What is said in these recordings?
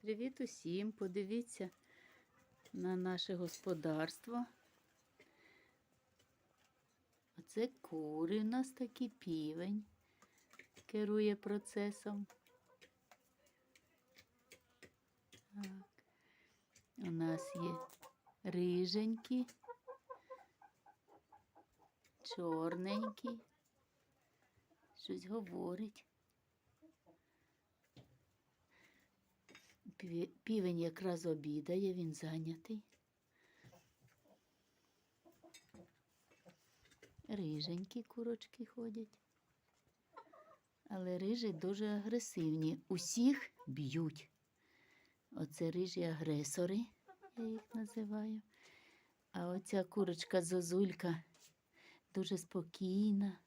Привіт усім! Подивіться на наше господарство. Оце кури у нас такий півень керує процесом. Так. У нас є риженькі, чорненькі. Щось говорить. Півень якраз обідає, він зайнятий. Риженькі курочки ходять. Але рижі дуже агресивні. Усіх б'ють. Оце рижі агресори, я їх називаю. А оця курочка зозулька дуже спокійна.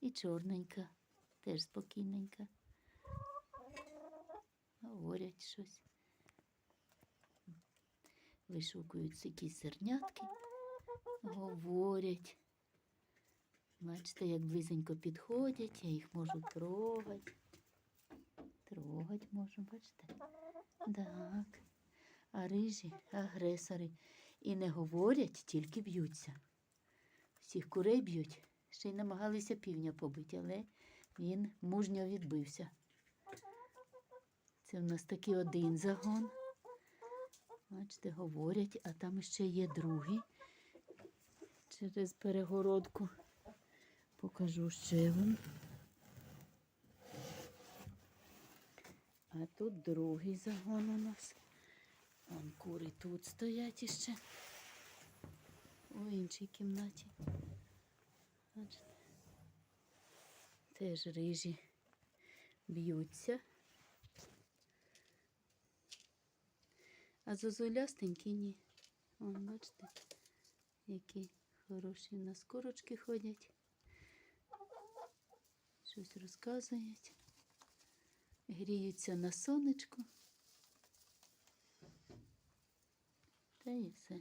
І чорненька, теж спокійненька. Говорять щось. Вишукують якісь сернятки, говорять. Бачите, як близенько підходять, я їх можу трогати. Трогати можу, бачите? Так. А рижі агресори. І не говорять, тільки б'ються. Всіх курей б'ють. Ще й намагалися півня побити, але він мужньо відбився. Це в нас такий один загон. Бачите, говорять, а там ще є другий. Через перегородку покажу ще вам. А тут другий загон у нас. Вон кури тут стоять іще. У іншій кімнаті. Бачите. Теж рижі б'ються. А зозулястенькі ні. Вон, бачите, які хороші у нас курочки ходять. Щось розказують. Гріються на сонечку. Та і все.